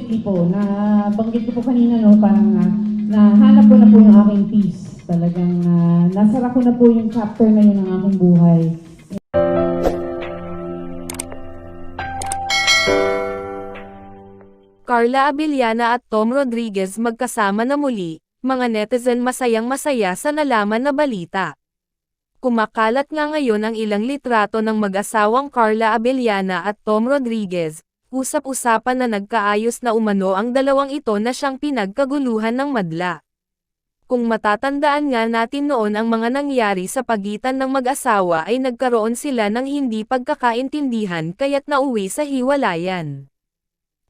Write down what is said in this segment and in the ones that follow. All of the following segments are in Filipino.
definitely po, na banggit ko po kanina, no, parang uh, nahanap ko na po yung aking peace. Talagang uh, nasara ko na po yung chapter na yun ng aking buhay. Carla Abellana at Tom Rodriguez magkasama na muli, mga netizen masayang masaya sa nalaman na balita. Kumakalat nga ngayon ang ilang litrato ng mag-asawang Carla Abellana at Tom Rodriguez, usap-usapan na nagkaayos na umano ang dalawang ito na siyang pinagkaguluhan ng madla. Kung matatandaan nga natin noon ang mga nangyari sa pagitan ng mag-asawa ay nagkaroon sila ng hindi pagkakaintindihan kaya't nauwi sa hiwalayan.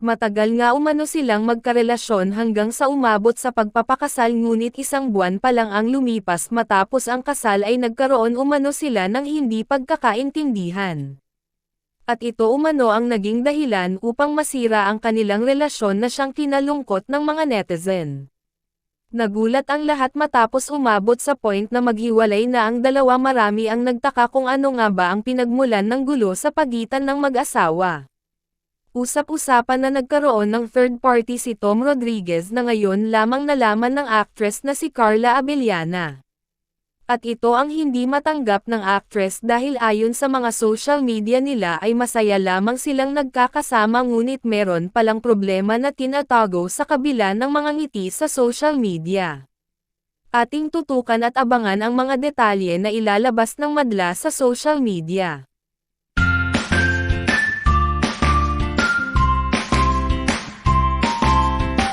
Matagal nga umano silang magkarelasyon hanggang sa umabot sa pagpapakasal ngunit isang buwan pa lang ang lumipas matapos ang kasal ay nagkaroon umano sila ng hindi pagkakaintindihan. At ito umano ang naging dahilan upang masira ang kanilang relasyon na siyang kinalungkot ng mga netizen. Nagulat ang lahat matapos umabot sa point na maghiwalay na ang dalawa marami ang nagtaka kung ano nga ba ang pinagmulan ng gulo sa pagitan ng mag-asawa. Usap-usapan na nagkaroon ng third party si Tom Rodriguez na ngayon lamang nalaman ng actress na si Carla Abellana. At ito ang hindi matanggap ng actress dahil ayon sa mga social media nila ay masaya lamang silang nagkakasama ngunit meron palang problema na tinatago sa kabila ng mga ngiti sa social media. Ating tutukan at abangan ang mga detalye na ilalabas ng madla sa social media.